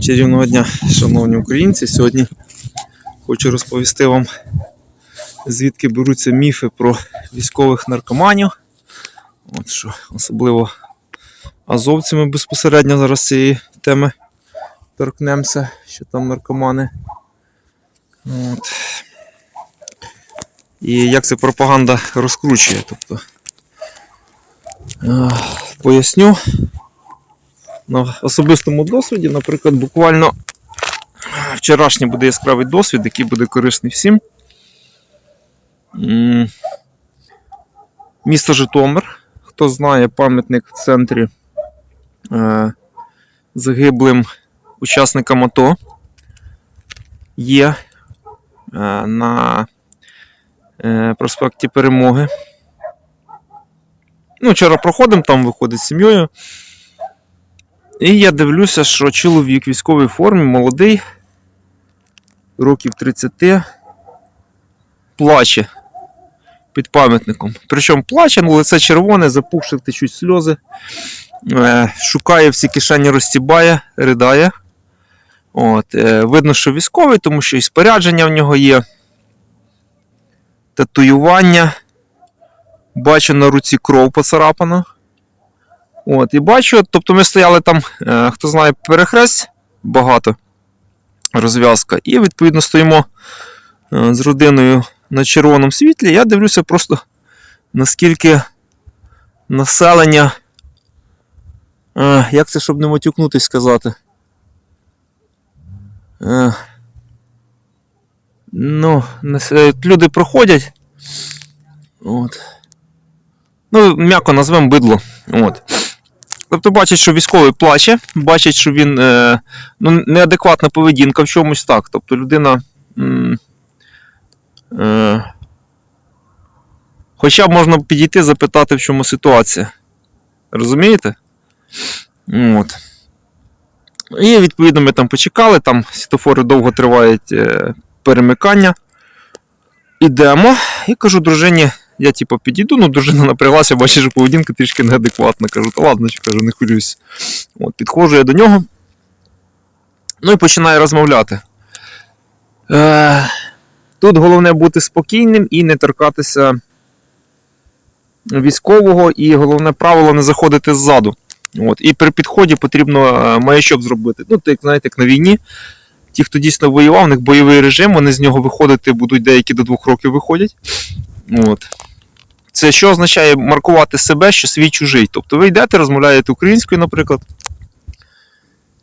Чарівного дня, шановні українці. Сьогодні хочу розповісти вам, звідки беруться міфи про військових наркоманів. От що, особливо азовцями безпосередньо зараз цієї теми торкнемося, що там наркомани. От. І як це пропаганда розкручує. Тобто, е, поясню на особистому досвіді, наприклад, буквально вчорашній буде яскравий досвід, який буде корисний всім. Місто Житомир. Хто знає пам'ятник в центрі е, загиблим учасникам АТО є е, на е, проспекті Перемоги. Ну, вчора проходимо, там виходить з сім'єю. І я дивлюся, що чоловік в військовій формі, молодий, років 30, плаче під пам'ятником. Причому плаче, ну лице червоне, запухши течуть сльози. Е, шукає всі кишені, розтібає, ридає. От, е, видно, що військовий, тому що і спорядження в нього є. Татуювання. Бачу на руці кров поцарапана. От, і бачу, тобто ми стояли там, е, хто знає, перехресть багато розв'язка, і відповідно стоїмо е, з родиною на червоному світлі. Я дивлюся просто наскільки населення. Е, як це, щоб не матюкнутись сказати? Ну, люди проходять. От. Ну, м'яко назвемо бидло. От. Тобто бачить, що військовий плаче, бачить, що він е, ну, неадекватна поведінка в чомусь так. Тобто людина. Е, хоча можна підійти запитати, в чому ситуація. Розумієте? От. І відповідно ми там почекали, там світофори довго тривають е, перемикання. Ідемо. І кажу дружині, я типу підійду, ну дружина напряглася, бачиш, що поведінка трішки неадекватна. Кажу, та ладно, кажу, не хвилюйся. От, підходжу я до нього. Ну і починаю розмовляти. Е, тут головне бути спокійним і не торкатися військового, і головне правило не заходити ззаду. От, і при підході потрібно е, маячок зробити. Ну, так, знаєте, як на війні. Ті, хто дійсно воював, у них бойовий режим, вони з нього виходити будуть деякі до двох років виходять. От. Це що означає маркувати себе, що свій чужий. Тобто ви йдете, розмовляєте українською, наприклад,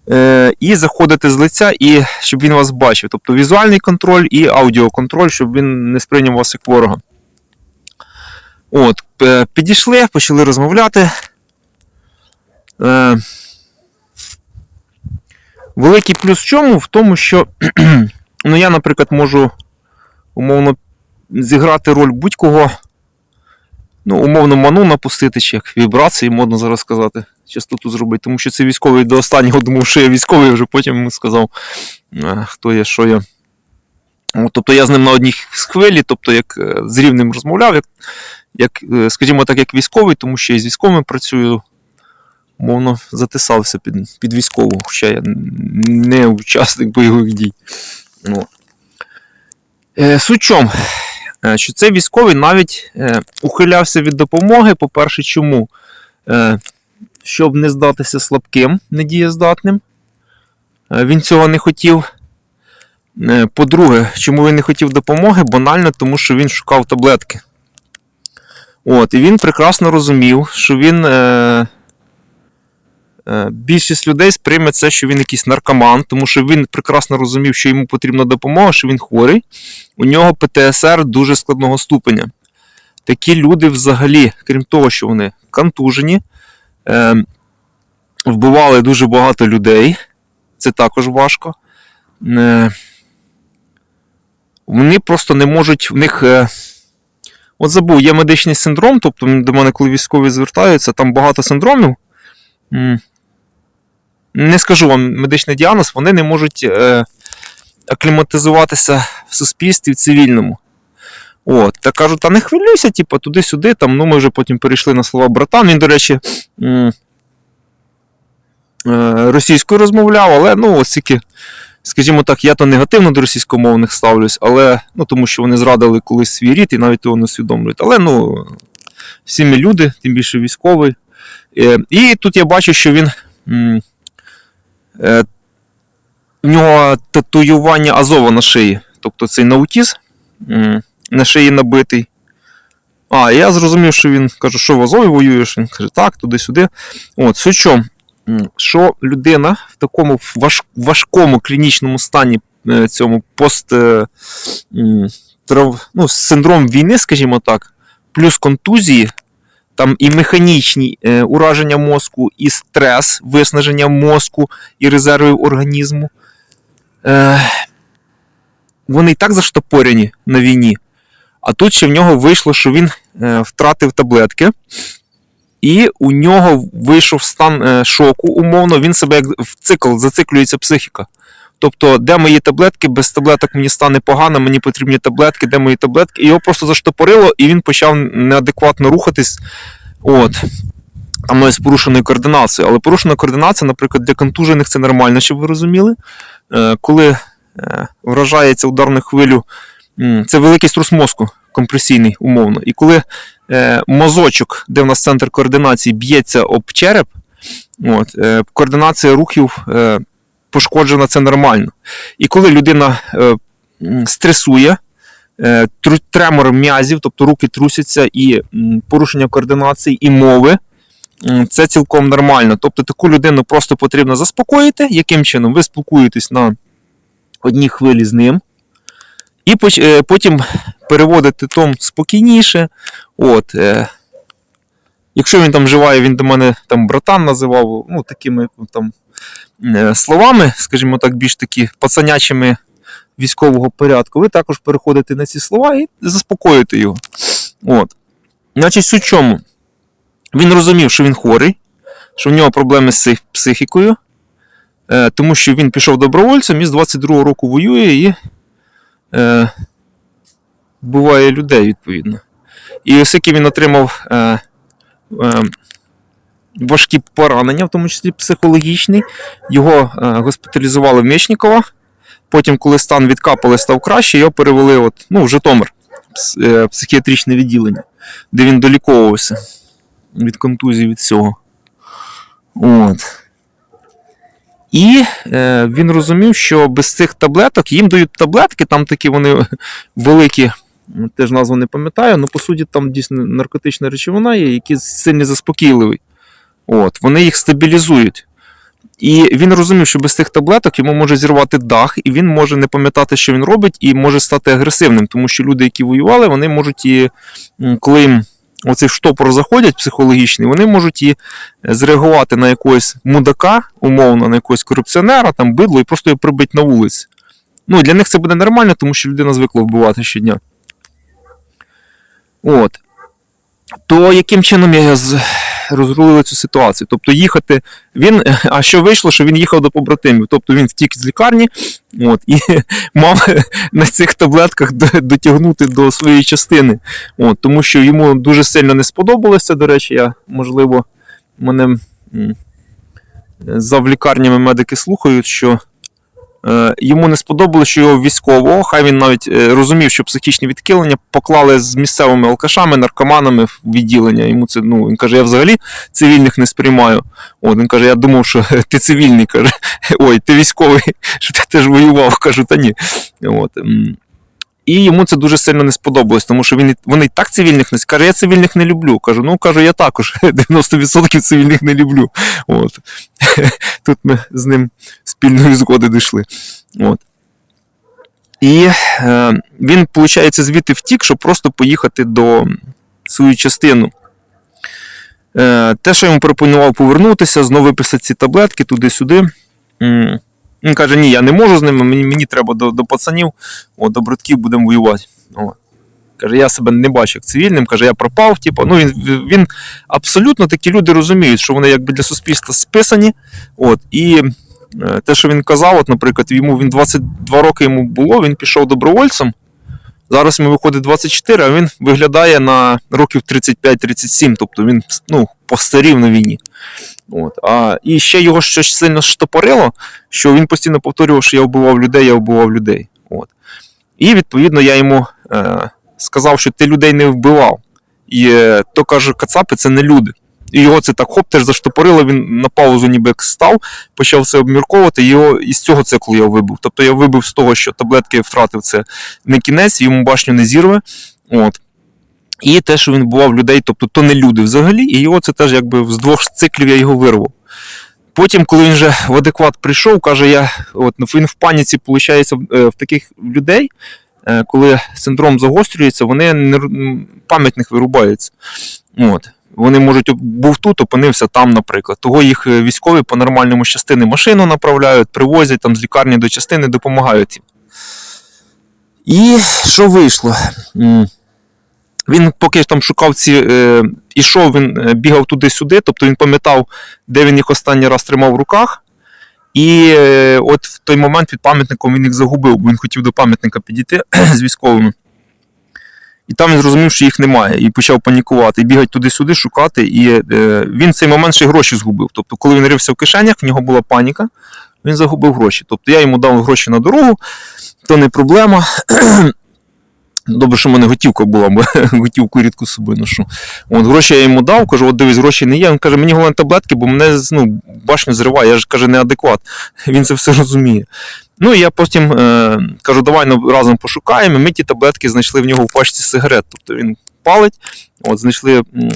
е, і заходите з лиця, і щоб він вас бачив. Тобто візуальний контроль і аудіоконтроль, щоб він не сприйняв вас як ворога. От, е, підійшли, почали розмовляти. Е, великий плюс в чому? В тому, що ну, я, наприклад, можу умовно зіграти роль будь-кого. Ну, умовно, ману напустити, чи як вібрації, модно зараз сказати, частоту зробити. Тому що це військовий до останнього думав, що я військовий, вже потім йому сказав, е, хто я, що я. Тобто я з ним на одній хвилі, тобто як е, з рівнем розмовляв, як, як, е, скажімо так, як військовий, тому що я з військовими працюю, мовно затисався під, під військового, хоча я не учасник бойових дій. Ну. Суть? Е, що цей військовий навіть е, ухилявся від допомоги. По-перше, чому? Е, щоб не здатися слабким, недієздатним. Е, він цього не хотів. Е, по-друге, чому він не хотів допомоги? Банально, тому що він шукав таблетки. От, і він прекрасно розумів, що він. Е, е, Більшість людей сприйме це, що він якийсь наркоман, тому що він прекрасно розумів, що йому потрібна допомога, що він хворий. У нього ПТСР дуже складного ступеня. Такі люди взагалі, крім того, що вони контужені, е, вбивали дуже багато людей. Це також важко. Е, вони просто не можуть в них. Е, от забув, є медичний синдром, тобто до мене, коли військові звертаються, там багато синдромів. Не скажу вам медичний діагноз, вони не можуть е, акліматизуватися в суспільстві в цивільному. От, та кажу, та не хвилюйся, типу, туди-сюди. Там, ну, ми вже потім перейшли на слова братан. Він, до речі, е, російською розмовляв, але ну, оскільки, скажімо так, я то негативно до російськомовних ставлюсь, але ну, тому що вони зрадили колись свій рід і навіть його не усвідомлюють. Але ну, всі ми люди, тим більше військовий. Е, і тут я бачу, що він. м, Е, в нього татуювання Азова на шиї. Тобто цей наутіз на шиї набитий. А, я зрозумів, що він каже, що в Азові воюєш. Він каже, так, туди-сюди. От, в що людина в такому важ, важкому клінічному стані е, цьому пост е, ну, синдром війни, скажімо так, плюс контузії, там і механічні е, ураження мозку, і стрес, виснаження мозку і резервів організму. Е, вони і так заштопорені на війні. А тут ще в нього вийшло, що він е, втратив таблетки, і у нього вийшов стан е, шоку, умовно, він себе як в цикл зациклюється психіка. Тобто, де мої таблетки, без таблеток мені стане погано, мені потрібні таблетки, де мої таблетки. І його просто заштопорило, і він почав неадекватно рухатись. От. Там з порушеною координацією. Але порушена координація, наприклад, для контужених це нормально, щоб ви розуміли. Е, Коли е, вражається ударною хвилю, це великий струс мозку, компресійний, умовно. І коли е, мозочок, де в нас центр координації, б'ється об череп, от, координація рухів пошкоджена, це нормально. І коли людина е, стресує, е, тремор м'язів, тобто руки трусяться, і порушення координації і мови. Це цілком нормально. Тобто таку людину просто потрібно заспокоїти. Яким чином? Ви спілкуєтесь на одній хвилі з ним, і е, потім переводите тон спокійніше. От, е, якщо він там вживає, він до мене там братан називав, ну, такими там, е, словами, скажімо так, більш такі пацанячими військового порядку, ви також переходите на ці слова і заспокоюєте його. От. Значить, суть чому? Він розумів, що він хворий, що в нього проблеми з психікою, е, тому що він пішов добровольцем і з 22-го року воює і е, вбиває людей, відповідно. І оскільки він отримав е, е, важкі поранення, в тому числі психологічні, його е, госпіталізували в Мечникова. Потім, коли стан відкапали, став краще, його перевели от, ну, в Житомир, е, психіатричне відділення, де він доліковувався від контузії від всього. От. І е, він розумів, що без цих таблеток їм дають таблетки, там такі вони великі, теж назву не пам'ятаю, але по суті там дійсно наркотична речовина є, які сильно заспокійливі. От, вони їх стабілізують. І він розумів, що без цих таблеток йому може зірвати дах, і він може не пам'ятати, що він робить, і може стати агресивним, тому що люди, які воювали, вони можуть і коли їм оцей штопор заходять психологічний, вони можуть і зреагувати на якогось мудака, умовно, на якогось корупціонера, там бидло, і просто його прибити на вулиці. Ну, для них це буде нормально, тому що людина звикла вбивати щодня. От. То яким чином я з- розрулили цю ситуацію? Тобто їхати. Він, а що вийшло, що він їхав до побратимів. Тобто він втік з лікарні от, і мав на цих таблетках дотягнути до своєї частини. От, тому що йому дуже сильно не сподобалося. До речі, я, можливо, мене за лікарнями медики слухають, що йому не сподобалося, що його військового, хай він навіть е, розумів, що психічні відхилення поклали з місцевими алкашами, наркоманами в відділення. Йому це, ну, він каже, я взагалі цивільних не сприймаю. От, він каже, я думав, що ти цивільний, каже, ой, ти військовий, що ти теж воював. Кажу, та ні. От. І йому це дуже сильно не сподобалось, тому що він вони і так цивільних не каже, я цивільних не люблю. Кажу, ну кажу, я також 90% цивільних не люблю. От. Тут ми з ним спільної згоди дійшли. От. І е, він, виходить, звідти втік, щоб просто поїхати до свою частину. Е, те, що йому пропонував повернутися, знову виписати ці таблетки туди-сюди. Він каже: ні, я не можу з ними, мені, мені треба до, до пацанів, о, до братків будемо воювати. О. Каже, я себе не бачу як цивільним, каже, я пропав. Типу, ну, він, він абсолютно такі люди розуміють, що вони якби для суспільства списані. От, і е, те, що він казав, от, наприклад, йому він 22 роки йому було, він пішов добровольцем Зараз йому виходить 24, а він виглядає на років 35-37, тобто він ну, постарів на війні. От. А, і ще його щось сильно штопорило, що він постійно повторював, що я вбивав людей, я вбивав людей. От. І відповідно я йому е, сказав, що ти людей не вбивав. І е, то каже, кацапи це не люди. І його це так хоп теж заштопорило, він на паузу ніби як став, почав це обмірковувати, його із цього циклу я вибив. Тобто я вибив з того, що таблетки втратив це не кінець, йому башню не зірве. От. І те, що він бував людей, тобто то не люди взагалі, і його це теж якби з двох циклів я його вирвав. Потім, коли він вже в адекват прийшов, каже, я от він в паніці, виходить, в, в таких людей, е, коли синдром загострюється, вони не, пам'ять них вирубається. От. Вони можуть був тут, опинився там, наприклад. Того їх е, військові по нормальному з частини машину направляють, привозять там з лікарні до частини, допомагають їм. І що вийшло? Він поки там шукав ці. Е, ішов, він е, бігав туди-сюди, тобто він пам'ятав, де він їх останній раз тримав в руках. І е, от в той момент під пам'ятником він їх загубив, бо він хотів до пам'ятника підійти з військовими. І там він зрозумів, що їх немає, і почав панікувати, бігати туди-сюди, шукати. І е, він в цей момент ще гроші згубив. Тобто, коли він рився в кишенях, в нього була паніка, він загубив гроші. Тобто я йому дав гроші на дорогу, то не проблема. Добре, що в мене готівка була, бо готівку рідко з собою ношу. От гроші я йому дав, кажу, от дивись, гроші не є. Він каже, мені головне таблетки, бо мене ну, башню зриває, я ж каже, неадекват. Він це все розуміє. Ну і я потім е, кажу, давай ну, разом пошукаємо. Ми ті таблетки знайшли в нього в пачці сигарет. Тобто він палить, от знайшли м,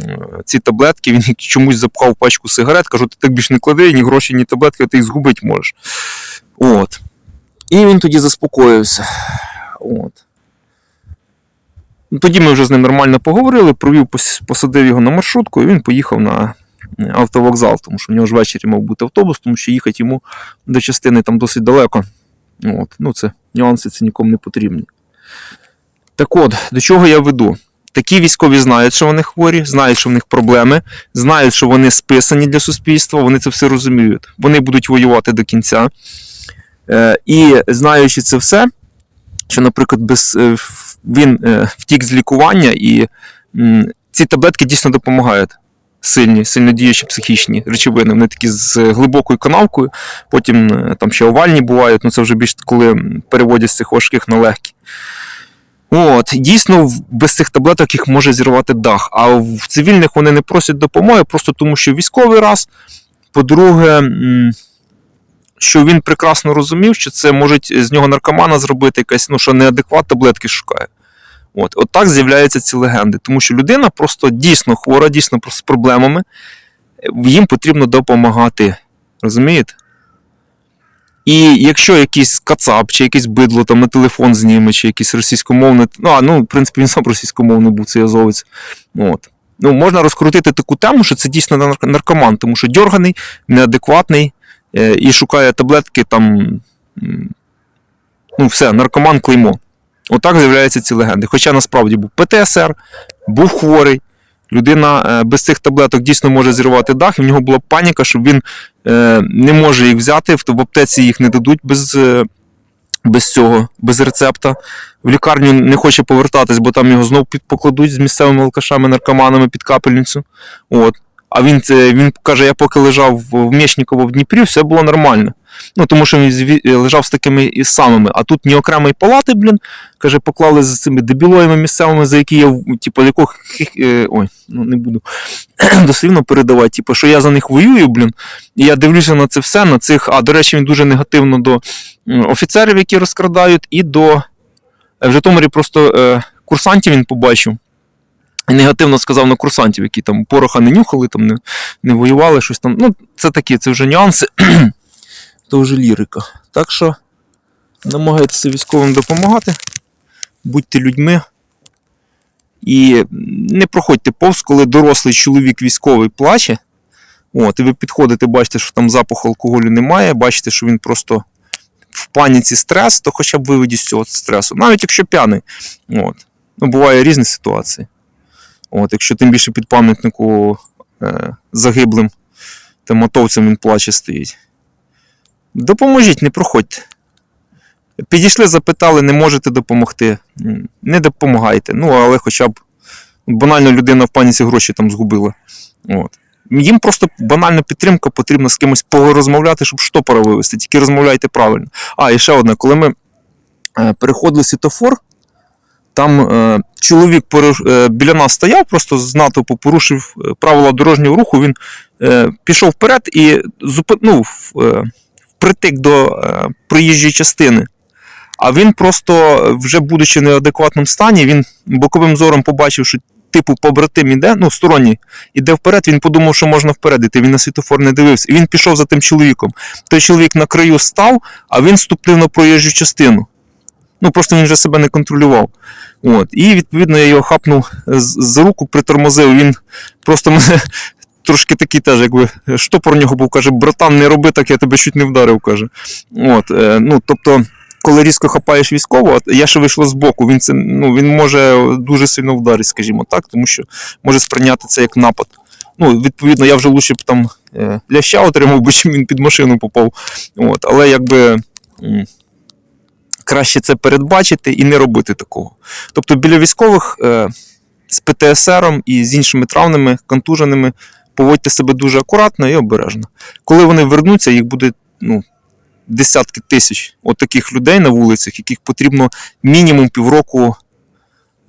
ці таблетки, він чомусь запхав пачку сигарет. Кажу, ти так більше не клади, ні гроші, ні таблетки, ти їх згубити можеш. От. І він тоді заспокоївся. От. Ну, Тоді ми вже з ним нормально поговорили, провів, посадив його на маршрутку, і він поїхав на автовокзал, тому що в нього ж ввечері мав бути автобус, тому що їхати йому до частини там досить далеко. От. Ну, це нюанси це нікому не потрібні. Так от, до чого я веду? Такі військові знають, що вони хворі, знають, що в них проблеми, знають, що вони списані для суспільства, вони це все розуміють. Вони будуть воювати до кінця. Е, і знаючи це все, що, наприклад, без, е, він е, втік з лікування, і ці таблетки дійсно допомагають. Сильні, сильнодіючі психічні речовини. Вони такі з глибокою канавкою, потім е, там ще овальні бувають, ну це вже більш коли переводять з цих важких на легкі. От, дійсно, без цих таблеток їх може зірвати дах. А в цивільних вони не просять допомоги, просто тому що військовий раз. По-друге, що він прекрасно розумів, що це можуть з нього наркомана зробити якась, ну, що неадекват таблетки шукає. От, от так з'являються ці легенди. Тому що людина просто дійсно хвора, дійсно з проблемами, їм потрібно допомагати. Розумієте? І якщо якийсь кацап чи якийсь бидло там на телефон зніме, чи якийсь російськомовний, ну, а, ну, в принципі, він сам російськомовний був, цей азовець. От. Ну, можна розкрутити таку тему, що це дійсно наркоман, тому що дьорганий, неадекватний е, і шукає таблетки там. Ну, все, наркоман клеймо. Отак з'являються ці легенди. Хоча насправді був ПТСР, був хворий. Людина е, без цих таблеток дійсно може зірвати дах, і в нього була паніка, що він е, не може їх взяти, в аптеці їх не дадуть без, е, без цього, без рецепта. В лікарню не хоче повертатись, бо там його знов покладуть з місцевими алкашами, наркоманами під капельницю. От. А він, він каже: я поки лежав в Мєшніково в Дніпрі, все було нормально. Ну, тому що він лежав з такими і самими. А тут ні окремої палати, блін, каже, поклали з цими дебілоями місцевими, за які я, типу, якого е, ой, ну не буду дослівно передавати, типу, що я за них воюю, блін. І я дивлюся на це все, на цих. А, до речі, він дуже негативно до офіцерів, які розкрадають, і до е, в Житомирі просто е, курсантів він побачив. І негативно сказав на курсантів, які там пороха не нюхали, там не, не воювали, щось там. Ну, це такі, це вже нюанси. то вже лірика. Так що намагайтеся військовим допомагати, будьте людьми. І не проходьте повз, коли дорослий чоловік військовий плаче. От, і ви підходите, бачите, що там запаху алкоголю немає, бачите, що він просто в паніці стрес, то хоча б виведіть з цього стресу. Навіть якщо п'яний. От. Ну, буває різні ситуації. От, якщо тим більше під пам'ятнику е, загиблим тим мотовцем він плаче стоїть. Допоможіть, не проходьте. Підійшли, запитали, не можете допомогти. Не допомагайте. Ну, але хоча б банально людина в паніці гроші там згубила. От. Їм просто банальна підтримка, потрібно з кимось порозмовляти, щоб штопора вивести. Тільки розмовляйте правильно. А, і ще одне, коли ми е, переходили світофор, там е, чоловік поруш- е, біля нас стояв, просто з натовпу порушив е, правила дорожнього руху. Він е, пішов вперед і зупи- ну, е, притик до е, проїжджої частини. А він просто, е, вже будучи в неадекватному стані, він боковим зором побачив, що типу побратим іде, ну, сторонній, іде вперед, він подумав, що можна вперед іти, він на світофор не дивився. І він пішов за тим чоловіком. Той чоловік на краю став, а він ступив на проїжджу частину. Ну, просто він вже себе не контролював. От. І відповідно я його хапнув з- руку, притормозив. Він просто мене трошки такий теж, якби штопор нього був, каже, братан, не роби так, я тебе чуть не вдарив. каже. От, е, ну, тобто, коли різко хапаєш військового, я ще вийшла з боку, він, це, ну, він може дуже сильно вдарити, скажімо так, тому що може сприйняти це як напад. Ну, відповідно, я вже лучше б там е, ляща отримав, бо чим він під машину попав. От, але якби. Краще це передбачити і не робити такого. Тобто біля військових е, з ПТСРом і з іншими травними, контуженими поводьте себе дуже акуратно і обережно. Коли вони вернуться, їх буде ну, десятки тисяч от таких людей на вулицях, яких потрібно мінімум півроку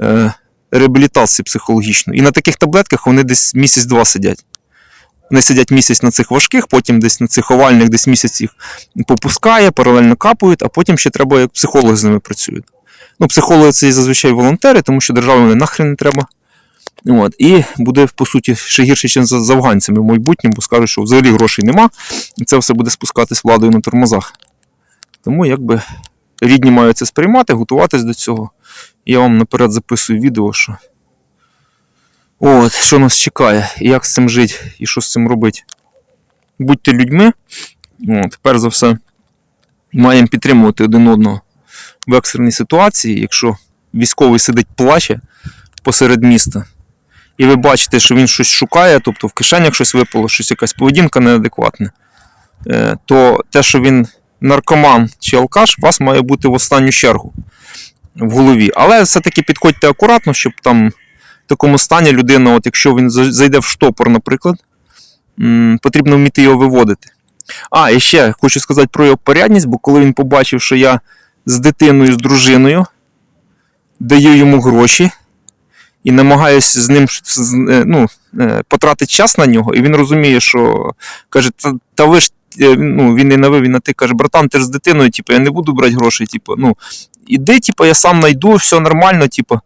е, реабілітації психологічної. І на таких таблетках вони десь місяць-два сидять. Вони сидять місяць на цих важких, потім десь на цих овальних, десь місяць їх попускає, паралельно капають, а потім ще треба, як психологи з ними працюють. Ну, психологи це зазвичай волонтери, тому що державі нахрен не треба. От. І буде, по суті, ще гірше, ніж з, афганцями в майбутньому, бо скажуть, що взагалі грошей нема, і це все буде спускатись владою на тормозах. Тому якби рідні мають це сприймати, готуватись до цього. Я вам наперед записую відео, що от, що нас чекає, як з цим жити, і що з цим робити. Будьте людьми. От, перш за все, маємо підтримувати один одного в екстреній ситуації. Якщо військовий сидить плаче посеред міста, і ви бачите, що він щось шукає, тобто в кишенях щось випало, щось якась поведінка неадекватна, е, то те, що він наркоман чи алкаш, у вас має бути в останню чергу в голові. Але все-таки підходьте акуратно, щоб там в такому стані людина, от якщо він зайде в штопор, наприклад, потрібно вміти його виводити. А, і ще хочу сказати про його порядність, бо коли він побачив, що я з дитиною, з дружиною даю йому гроші і намагаюся з ним е, ну, е, потратити час на нього, і він розуміє, що каже, та, та ви ж. е, Ну, він не на ви, він на ти каже, братан, ти ж з дитиною, типу, я не буду брати гроші, типу, ну, іди, типу, я сам знайду, все нормально, типу,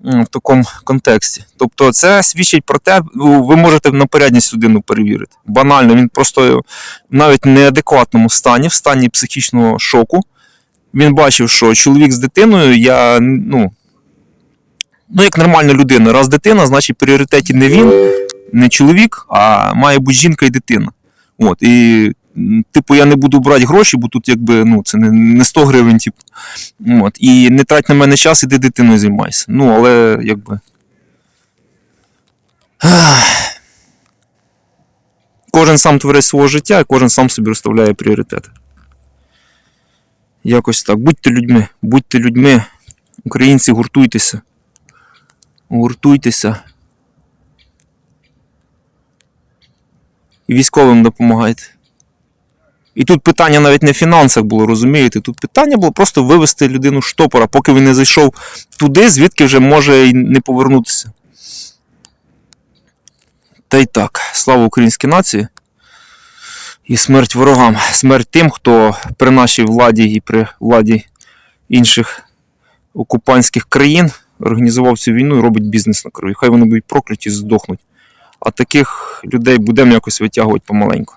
в такому контексті. Тобто, це свідчить про те, ви можете на порядність людину перевірити. Банально, він просто навіть в неадекватному стані, в стані психічного шоку. Він бачив, що чоловік з дитиною, я, ну, ну, як нормальна людина, раз дитина, значить пріоритеті не він, не чоловік, а має бути жінка і дитина. От, і, типу, я не буду брати гроші, бо тут якби ну, це не, не 100 гривень, типу. От, і не трать на мене час, іди дитиною займайся. Ну, але якби. Кожен сам творець свого життя, і кожен сам собі розставляє пріоритети. Якось так. Будьте людьми, будьте людьми. Українці, гуртуйтеся. Гуртуйтеся. І військовим допомагайте. І тут питання навіть не в фінансах було, розумієте? Тут питання було просто вивести людину з штопора, поки він не зайшов туди, звідки вже може і не повернутися. Та й так, слава українській нації. І смерть ворогам, смерть тим, хто при нашій владі і при владі інших окупантських країн організував цю війну і робить бізнес на крові. Хай вони будуть прокляті і здохнуть. А таких людей будемо якось витягувати помаленьку.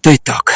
Та й так.